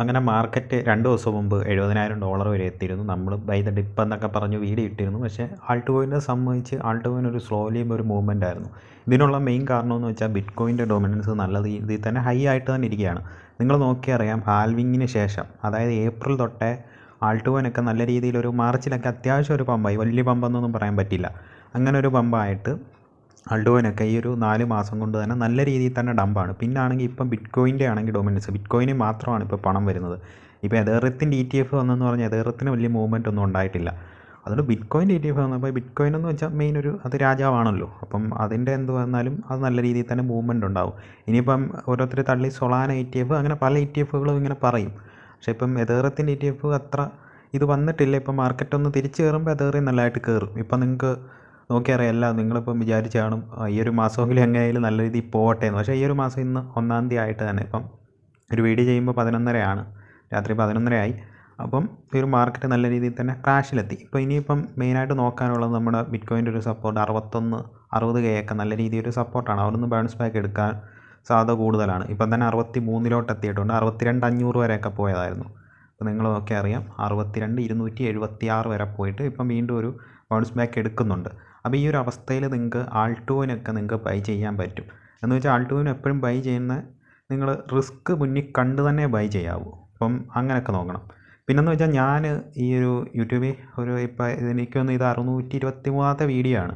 അങ്ങനെ മാർക്കറ്റ് രണ്ട് ദിവസം മുമ്പ് എഴുപതിനായിരം ഡോളർ വരെ എത്തിയിരുന്നു. നമ്മൾ ബൈ ദ ഡിപ്പ് എന്നൊക്കെ പറഞ്ഞ് വീഡിയോ ഇട്ടിരുന്നു. പക്ഷേ ആൾട്ട് കോയിനെ സംബന്ധിച്ച് ആൾട്ട് കോയിൻ ഒരു സ്ലോലിയും ഒരു മൂവ്മെന്റ് ആയിരുന്നു. ഇതിനുള്ള മെയിൻ കാരണം എന്ന് വെച്ചാൽ ബിറ്റ് കോയിന്റെ ഡൊമിനൻസ് നല്ല രീതിയിൽ തന്നെ ഹൈ ആയിട്ട് തന്നെ ഇരിക്കുകയാണ്. നിങ്ങൾ നോക്കിയറിയാം ഹാൽവിങ്ങിന് ശേഷം അതായത് ഏപ്രിൽ തൊട്ടേ ആൾട്ട് കോയിനൊക്കെ നല്ല രീതിയിലൊരു മാർച്ചിലൊക്കെ അത്യാവശ്യം ഒരു പമ്പായി. വലിയ പമ്പെന്നൊന്നും പറയാൻ പറ്റില്ല അങ്ങനെ ഒരു പമ്പായിട്ട് അൾഡോയിനൊക്കെ ഈ ഒരു നാല് മാസം കൊണ്ട് തന്നെ നല്ല രീതിയിൽ തന്നെ ഡമ്പാണ്. പിന്നെ ആണെങ്കിൽ ഇപ്പം ബിറ്റ് കോയിന്റെ ആണെങ്കിൽ ഡൊമിനൻസ്. ബിറ്റ് കോയിന് മാത്രമാണ് ഇപ്പോൾ പണം വരുന്നത്. ഇപ്പോൾ എതേറത്തിന്റെ ഇ ടി എഫ് വന്നെന്ന് പറഞ്ഞാൽ എതേറത്തിന് വലിയ മൂവ്മെന്റ് ഒന്നും ഉണ്ടായിട്ടില്ല. അതുകൊണ്ട് ബിറ്റ് കോയിന്റെ ഇ ടി എഫ് വന്നപ്പോൾ ബിറ്റ് കോയിൻ എന്ന് വെച്ചാൽ മെയിൻ ഒരു അത് രാജാവാണല്ലോ. അപ്പം അതിന്റെ എന്ത് വന്നാലും അത് നല്ല രീതിയിൽ തന്നെ മൂവ്മെന്റ് ഉണ്ടാവും. ഇനിയിപ്പം ഓരോരുത്തർ തള്ളി സൊളാന ഇ ടി എഫ് അങ്ങനെ പല ഇ ടി എഫുകളും ഇങ്ങനെ പറയും. പക്ഷേ ഇപ്പം എതേറത്തിന്റെ ഇ ടി എഫ് അത്ര ഇത് വന്നിട്ടില്ല. ഇപ്പം മാർക്കറ്റ് ഒന്ന് തിരിച്ച് കയറുമ്പോൾ എതേറി നല്ലതായിട്ട് കയറും. ഇപ്പം നിങ്ങൾക്ക് നോക്കിയറിയാം അല്ല നിങ്ങളിപ്പം വിചാരിച്ച് കാണും ഈ ഒരു മാസമെങ്കിലും എങ്ങനെയായാലും നല്ല രീതിയിൽ പോകട്ടെ എന്ന് പക്ഷേ ഈ ഒരു മാസം ഇന്ന് ഒന്നാം തീയതി ആയിട്ട് തന്നെ ഇപ്പം ഒരു വീഡിയോ ചെയ്യുമ്പോൾ പതിനൊന്നരയാണ് രാത്രി പതിനൊന്നരയായി. അപ്പം ഈ ഒരു മാർക്കറ്റ് നല്ല രീതിയിൽ തന്നെ ക്രാഷിലെത്തി. ഇപ്പോൾ ഇനിയിപ്പം മെയിനായിട്ട് നോക്കാനുള്ളത് നമ്മുടെ ബിറ്റ് കോയിന്റെ ഒരു സപ്പോർട്ട് അറുപത്തൊന്ന് അറുപത് കെ ഒക്കെ നല്ല രീതിയിൽ ഒരു സപ്പോർട്ടാണ്. അവിടെ നിന്ന് ബൗൺസ് ബാക്ക് എടുക്കാൻ സാധ്യത കൂടുതലാണ്. ഇപ്പം തന്നെ അറുപത്തി മൂന്നിലോട്ട് എത്തിയിട്ടുണ്ട് അറുപത്തിരണ്ട് അഞ്ഞൂറ് വരെയൊക്കെ പോയതായിരുന്നു. അപ്പോൾ നിങ്ങൾ നോക്കി അറിയാം അറുപത്തിരണ്ട് ഇരുന്നൂറ്റി എഴുപത്തി ആറ് വരെ പോയിട്ട് ഇപ്പം വീണ്ടും ഒരു ബൗൺസ് ബാക്ക് എടുക്കുന്നുണ്ട്. അപ്പോൾ ഈ ഒരു അവസ്ഥയിൽ നിങ്ങൾക്ക് ആൾട്ടോവിനൊക്കെ നിങ്ങൾക്ക് ബൈ ചെയ്യാൻ പറ്റും. എന്ന് വെച്ചാൽ ആൾട്ടോവിന് എപ്പോഴും ബൈ ചെയ്യുന്ന നിങ്ങൾ റിസ്ക് മുന്നിൽ കണ്ട് തന്നെ ബൈ ചെയ്യാവൂ. അപ്പം അങ്ങനെയൊക്കെ നോക്കണം. പിന്നെന്ന് വെച്ചാൽ ഞാൻ ഈ ഒരു യൂട്യൂബിൽ ഒരു ഇപ്പോൾ എനിക്കൊന്ന് ഇത് അറുന്നൂറ്റി ഇരുപത്തി മൂന്നാമത്തെ വീഡിയോ ആണ്.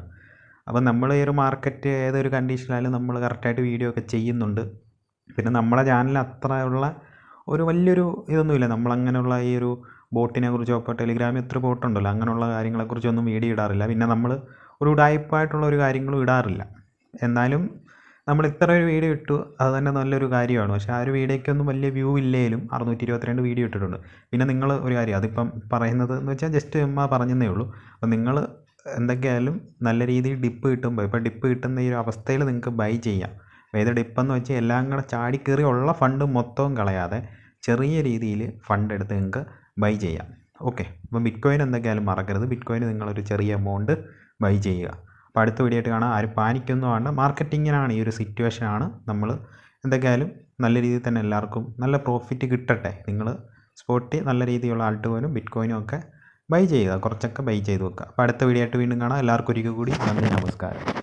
അപ്പം നമ്മൾ ഈ ഒരു മാർക്കറ്റ് ഏതൊരു കണ്ടീഷനിലായാലും നമ്മൾ കറക്റ്റായിട്ട് വീഡിയോ ഒക്കെ ചെയ്യുന്നുണ്ട്. പിന്നെ നമ്മളെ ചാനലിൽ അത്രയുള്ള ഒരു വലിയൊരു ഇതൊന്നുമില്ല നമ്മളങ്ങനെയുള്ള ഈ ഒരു ബോട്ടിനെ കുറിച്ചോ ഇപ്പോൾ ടെലിഗ്രാമിൽ എത്ര ബോട്ടുണ്ടല്ലോ അങ്ങനെയുള്ള കാര്യങ്ങളെക്കുറിച്ചൊന്നും വീഡിയോ ഇടാറില്ല. പിന്നെ നമ്മൾ ഒരു ഉടായ്പായിട്ടുള്ള ഒരു കാര്യങ്ങളും ഇടാറില്ല. എന്നാലും നമ്മൾ ഇത്ര ഒരു വീഡിയോ ഇട്ടു അത് തന്നെ നല്ലൊരു കാര്യമാണ്. പക്ഷേ ആ ഒരു വീഡിയോയ്ക്കൊന്നും വലിയ വ്യൂ ഇല്ലേലും അറുന്നൂറ്റി ഇരുപത്തിരണ്ട് വീഡിയോ ഇട്ടിട്ടുണ്ട്. പിന്നെ നിങ്ങൾ ഒരു കാര്യം അതിപ്പം പറയുന്നത് എന്ന് വെച്ചാൽ ജസ്റ്റ് ഉമ്മ പറഞ്ഞതേ ഉള്ളൂ. അപ്പം നിങ്ങൾ എന്തൊക്കെയായാലും നല്ല രീതിയിൽ ഡിപ്പ് കിട്ടുമ്പോൾ ഇപ്പോൾ ഡിപ്പ് കിട്ടുന്ന ഈ ഒരു അവസ്ഥയിൽ നിങ്ങൾക്ക് ബൈ ചെയ്യാം. ഏത് ഡിപ്പെന്ന് വെച്ചാൽ എല്ലാം കൂടെ ചാടിക്കേറി ഉള്ള ഫണ്ട് മൊത്തവും കളയാതെ ചെറിയ രീതിയിൽ ഫണ്ട് എടുത്ത് നിങ്ങൾക്ക് ബൈ ചെയ്യാം. ഓക്കെ അപ്പം ബിറ്റ് കോയിൻ എന്തൊക്കെയായാലും മറക്കരുത്. ബിറ്റ് കോയിന് നിങ്ങളൊരു ചെറിയ എമൗണ്ട് ബൈ ചെയ്യുക. അപ്പോൾ അടുത്ത വീഡിയോ ആയിട്ട് കാണാം. ആരും പാനിക്കൊന്നും വേണ്ട മാർക്കറ്റിങ്ങിനാണ് ഈ ഒരു സിറ്റുവേഷനാണ് നമ്മൾ എന്തൊക്കെയായാലും നല്ല രീതിയിൽ തന്നെ എല്ലാവർക്കും നല്ല പ്രോഫിറ്റ് കിട്ടട്ടെ. നിങ്ങൾ സ്പോട്ടിൽ നല്ല രീതിയിലുള്ള ആൾട്ട് ബിറ്റ്കോയിനും ബിറ്റ് കോയിനും ഒക്കെ ബൈ ചെയ്യുക. കുറച്ചൊക്കെ ബൈ ചെയ്ത് വെക്കുക. അപ്പോൾ അടുത്ത വീഡിയോ ആയിട്ട് വീണ്ടും കാണാം. എല്ലാവർക്കും ഒരിക്കൽ കൂടി നന്ദി നമസ്കാരം.